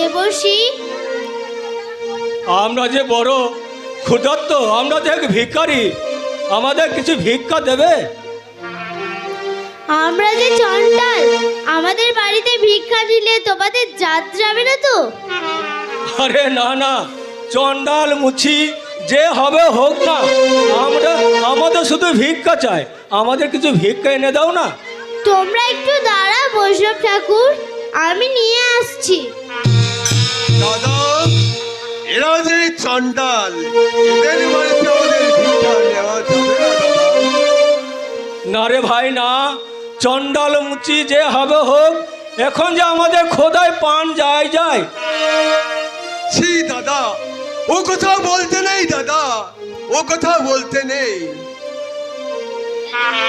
দেব কে দেবশ্রী আমরা যে বড় ক্ষুধার্ত আমরা যে ভিখারি আমাদের কিছু ভিক্ষা দেবে? আমরা যে চন্ডাল আমাদের বাড়িতে ভিক্ষা দিলে তোমাদের জাত যাবে না তো? আরে না না চন্ডাল মুছি যে হবে হোক না আমরা আমাদের শুধু ভিক্ষা চাই আমাদের কিছু ভিক্ষা এনে দাও না। তোমরা একটু দাঁড়া বৈষ্ণব ঠাকুর আমি নিয়ে আসছি। দাদা এরা যে চন্ডাল এদের বাড়িতে আমাদের ভিক্ষা নেওয়া যাবে না না রে ভাই না। চন্ডাল মুচি যে হবে হোক এখন যে আমাদের খোদায় পান যায় যায়। ছি দাদা ও কথা বলতে নেই দাদা। ও কথা বলতে নেই।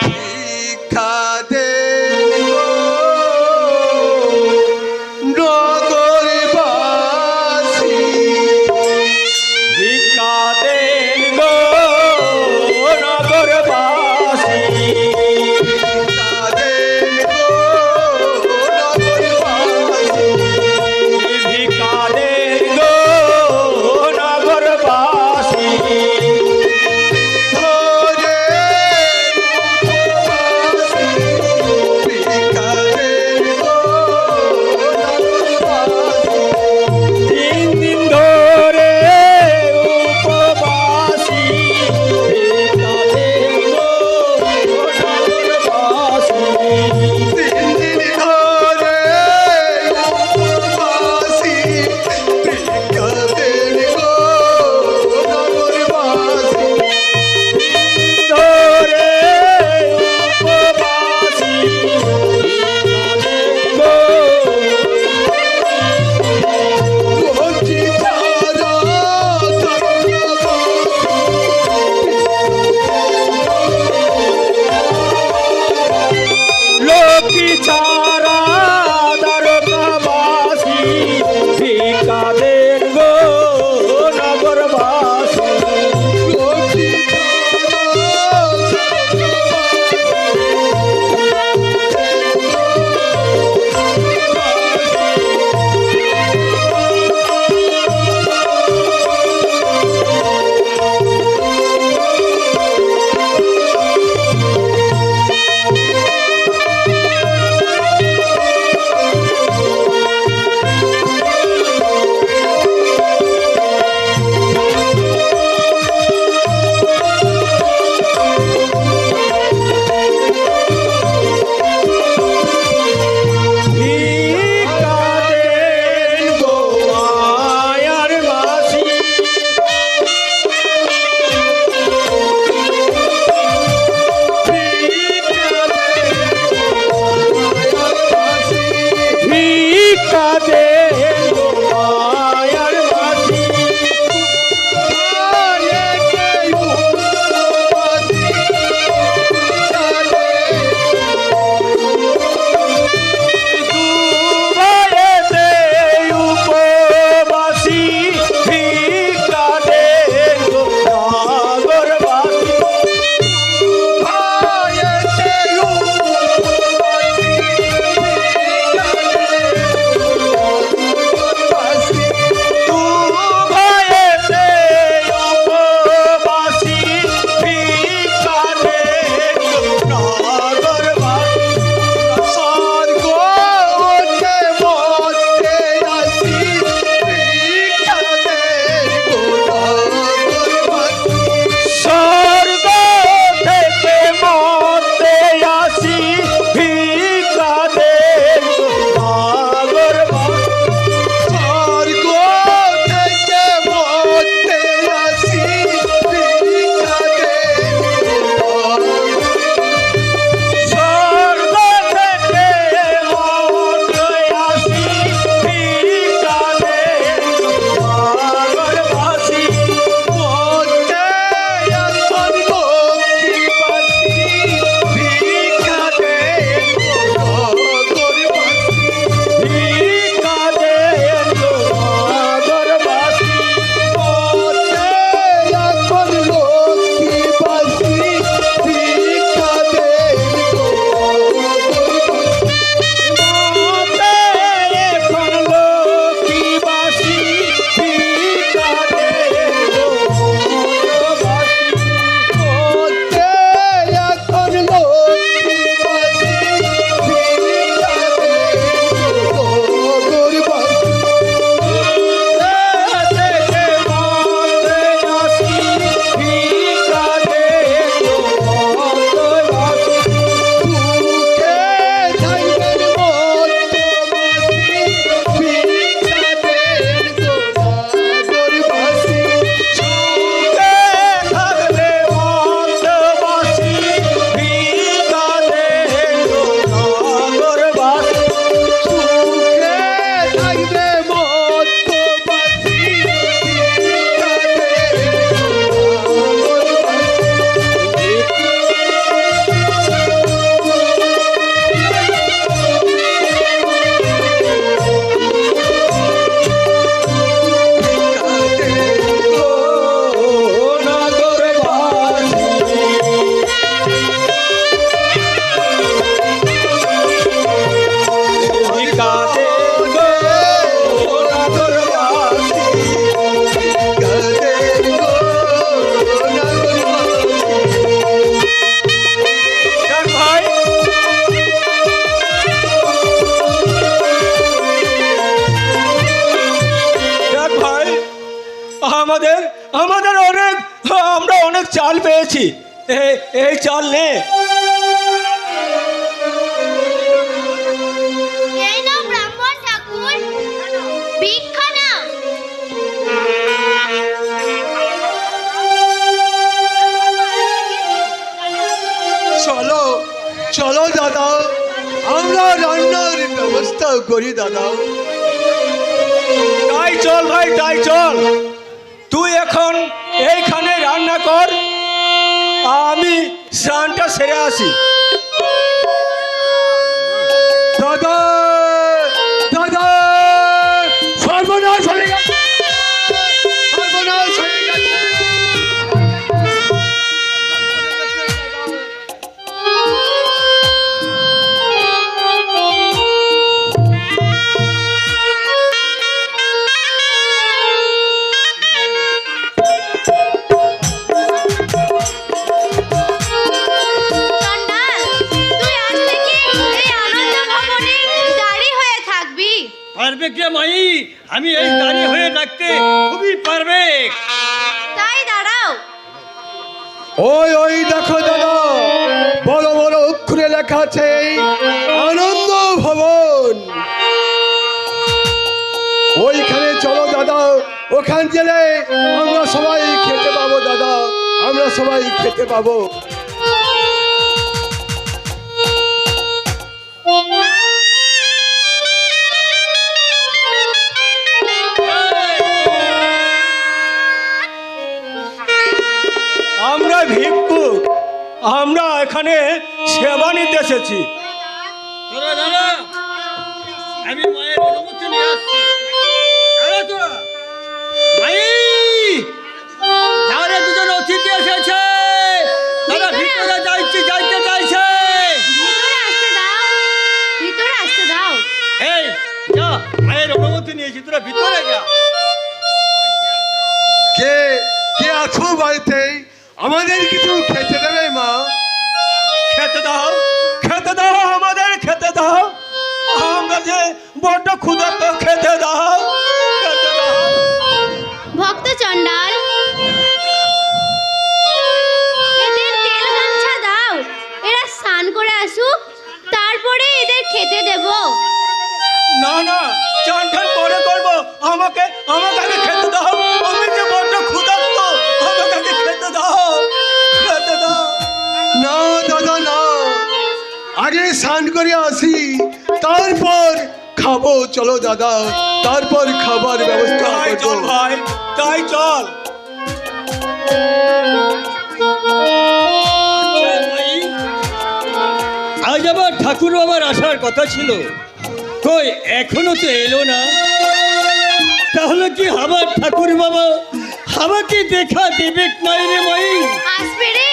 ভিক্ষা দেব আমাদের আমাদের অনেক আমরা অনেক চাল পেয়েছি। এই চাল নে। এই নাও ব্রাহ্মণ ঠাকুর। ভিক্ষা নাও। চলো চলো দাদা আমরা রান্নার ব্যবস্থা করি দাদা। তাই চল ভাই তাই চল। তুই এখন এইখানে রান্না কর। আমি স্নানটা সেরে আসি। দাদা ওই ওই দেখো দাদা বড় বড় অক্ষরে লেখা আছে, আনন্দ ভবন। ওইখানে চলো দাদা, ওখান গেলে আমরা সবাই খেতে পাবো দাদা, আমরা সবাই খেতে পাবো। আমরা ভিক্ষুক। আমরা এখানে সেবা নিতে এসেছি। আমি মায়ের অনুমতি নিয়ে আসছি। যারা দুজন অতিথি এসেছে তারা ভিতরে যাইতে যাইতে চাইছে। ভিতরে আসতে দাও ভিতরে আসতে দাও। এই যা মায়ের অনুমতি নিয়েছি তোরা ভিতরে যা। আমাদের কিছু খেতে দেবে মা খেতে দাও খেতে দাও আমাদের খেতে দাও আমরা যে বড় ক্ষুধার্ত খেতে দাও স্নান করে আসি। তারপর খাব চলো দাদা। তারপর খাবার ব্যবস্থা তাই চল ভাই তাই চল। আজ আবার ঠাকুর বাবার আসার কথা ছিল। কই এখনও তো এলো না? তাহলে কি আবার ঠাকুর বাবা আমাকে দেখা দেবে নাই রে মাই? আসবে রে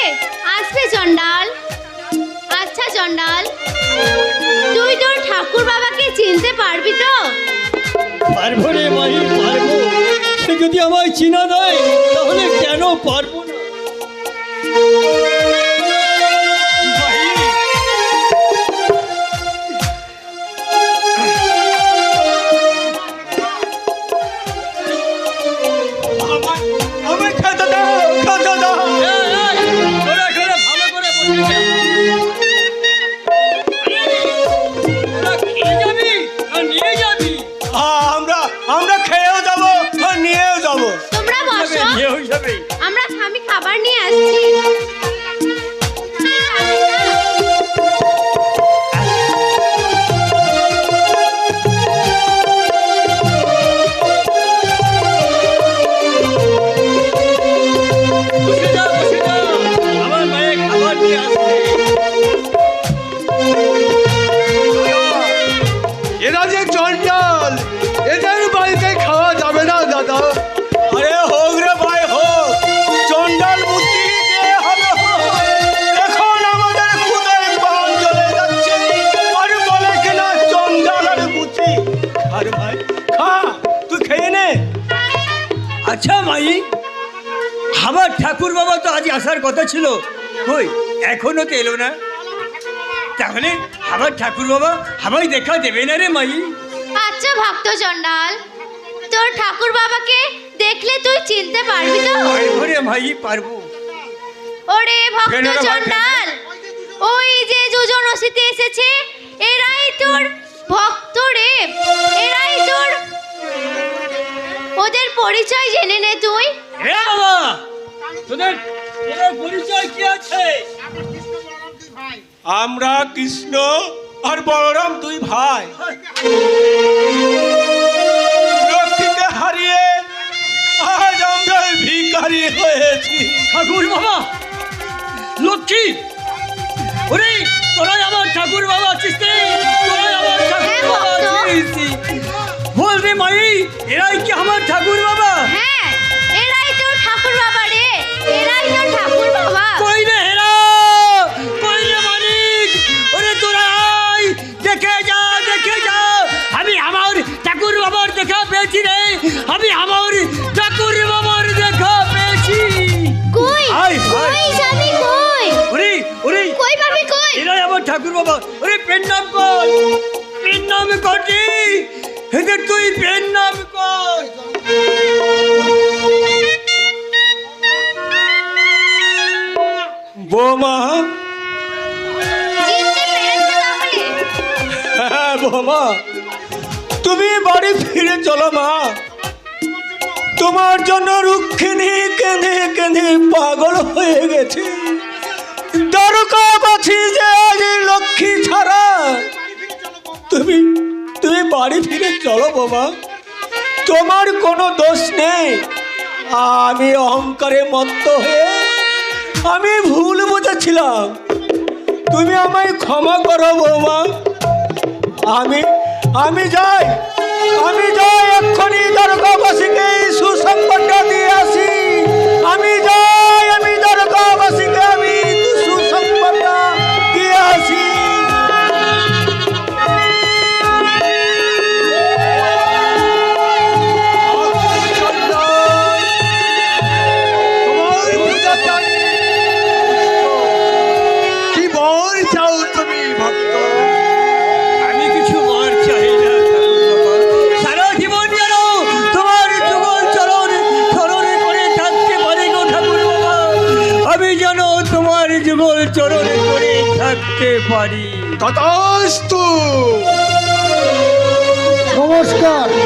আসবে চন্ডাল চন্ডাল তুই তোর ঠাকুর বাবাকে চিনতে পারবি তো? পারব রে মাই পারব। যদি আমায় চিনা দেয়, তাহলে কেন পারব না? আচ্ছা মাই আমার ঠাকুর বাবা তো আজ আসার কথা ছিল। কই এখনও তো এলো না? তাহলে আমার ঠাকুর বাবা আমায় দেখা দেবে না রে মাই। আচ্ছা ভক্ত চন্ডাল তোর ঠাকুর বাবাকে দেখলে তুই চিনতে পারবি তো? পারব রে ভাই পারব। ওরে ভক্ত চন্ডাল ওই যে দুজন অসিতে এসেছে এরাই তোর ভক্ত রে এরাই তোর ওদের পরিচয় জেনে নে তুই। হে বাবা তোদের তোদের পরিচয় কি আছে? আমরা কৃষ্ণ আর বলরাম দুই ভাই। লক্ষ্মীকে হারিয়ে আজ আমরা ভিখারি হয়েছি। ঠাকুর বাবা লক্ষ্মী ওরে তোরাই আমার ঠাকুর বাবা আছিস ঠাকুর বাবা। হ্যাঁ এরাই তোর ঠাকুর বাবা রে। এরাই তোর ঠাকুর বাবা। কই রে হেরা? কই রে মানিক? ওরে তোরা দেখে যা দেখে যা। আমি আমার ঠাকুর বাবার দেখা পেয়েছি রে। আমি আমার ঠাকুর বাবার দেখা পেয়েছি। কই? আয়। কই যাবি কই? ওরে ওরে। কই পাবি কই? এরাই আমার ঠাকুর বাবা। ওরে পেন নাম কর। পেন নাম কর রে। এদের তুই পেন নাম কর। বৌমা। হ্যাঁ বৌমা। তুমি বাড়ি ফিরে চলো, মা। তোমার জন্য রুক্ষিণী কেঁদে কেঁদে পাগল হয়ে গেছে। দ্বারকা বাছি যে আজ লক্ষ্মী ছাড়া। তুমি তুমি বাড়ি ফিরে চলো বাবা তোমার কোনো দোষ নেই। আমি অহংকারে মত্ত হয়ে আমি ভুল বুঝেছিলাম। তুমি আমায় ক্ষমা করো বৌমা। আমি আমি যাই আমি যাই এক্ষুনি দ্বারকাবাসীকে সুসংবাদটা দিয়ে। পারি। তথাস্তু। নমস্কার।